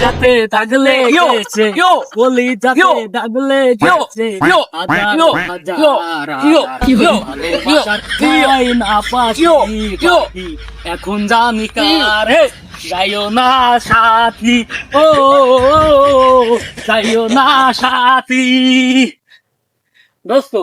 যাতে গেছে। যাতে। এখন জানি কারে যাইও না সাথী। ও যাইও না সাথী। দোস্ত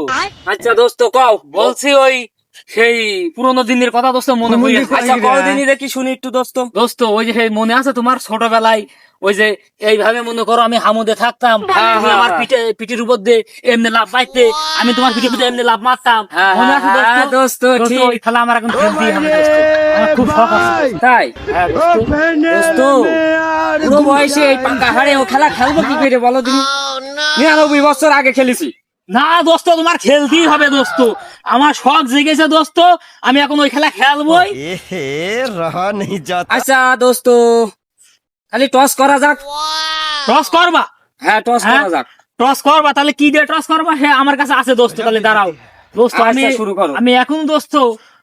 আচ্ছা দোস্ত কও বলছি ওই সেই পুরোনো দিনের কথা দোস্ত মনে আচ্ছা কদিনই দেখি শুনি একটু দোস্ত। দোস্ত ওই যে সেই মনে আছে তোমার ছোটবেলায়? ওই যে এইভাবে মনে করো আমি হামুদে থাকতাম হ্যাঁ, হ্যাঁ, আমার হ্যাঁ। পিঠে পিঠের উপর দিয়ে এমনি লাভ পাইতে আমি তোমার পিঠে পিঠে এমনি লাভ মারতাম। মনে আছে দোস্ত, দোস্ত ঠিক। খেলা আমার এখন খেলতেই হবে খুব শখ আছে। তাই? দোস্ত। পুরো বয়সে এই পাকা হাড়ে ও খেলা খেলব কি করে বলো তুমি? নিরানব্বই বছর আগে খেলেছি। না দোস্ত তোমার খেলতেই হবে দোস্ত। আমার শখ জেগেছে দোস্ত আমি এখন ওই খেলা খেলবই। আচ্ছা দোস্ত খালি টস করা যাক। টস করবা? হ্যাঁ টস করা হ্যাঁ? যাক। টস করবা? তাহলে কি দিয়ে টস করবা? হ্যাঁ আমার কাছে আছে দোস্ত তাহলে দাঁড়াও। দোস্ত আচ্ছা, আমি শুরু করো। আমি এখন দোস্ত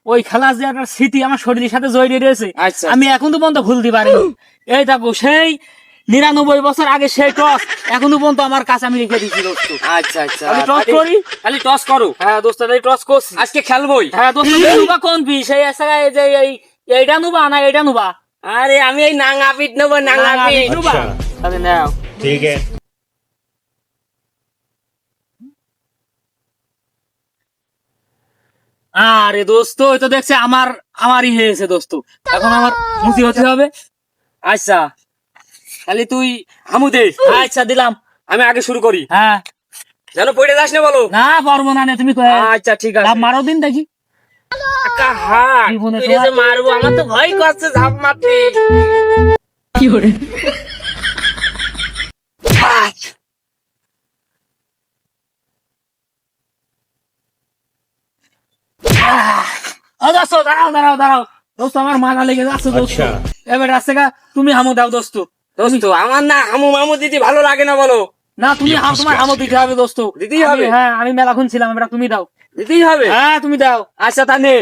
ওই খেলা যে একটা স্মৃতি আমার শরীরের সাথে জড়িয়ে রয়েছে আচ্ছা, আচ্ছা। আমি এখন তো বন্ধ ভুলতে পারি এই দেখো সেই নিরানব্বই বছর আগে সেই টস এখনও পর্যন্ত আমার কাছে আমি রেখে দিচ্ছি আচ্ছা আচ্ছা। আমি টস করি? খালি টস করো। হ্যাঁ দোস্ত টস করছি। আজকে হ্যাঁ দোস্ত নুবা কোন যে এই এইটা নুবা না এইটা নুবা? আরে আমি এই নাঙা পিট নেব নাঙা পিট নুবা? আচ্ছা। তাহলে নাও। ঠিক আছে। আরে দোস্ত ওই তো দেখছে আমার আমারই হয়েছে দোস্ত। এখন আমার মুসি হতে হবে। আচ্ছা। খালি তুই হামু দে আচ্ছা দিলাম। আমি আগে শুরু করি। হ্যাঁ। যেন পড়ে যাস না বলো। না পারব না তুমি আচ্ছা ঠিক আছে। মারো দিন দেখি। মারবো আমার তো ভয় করছে ঝাপ মারতে। ও দোস্ত দাঁড়াও দাঁড়াও দাঁড়াও। দোস্ত আমার মাথা লেগে যাচ্ছে দোস্ত। এবার আসছে তুমি হামো দাও দোস্ত। দোস্ত আমার না হামু মামু দিদি ভালো লাগে না বলো। না তুমি তোমার হামো দিতে হবে দোস্ত। দিতেই হবে? হ্যাঁ আমি মেলা ছিলাম এবার তুমি দাও। দিতেই হবে? হ্যাঁ তুমি দাও। আচ্ছা তা নে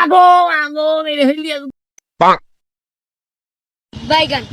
আগো আগো মেরে ফেলি বাইগান।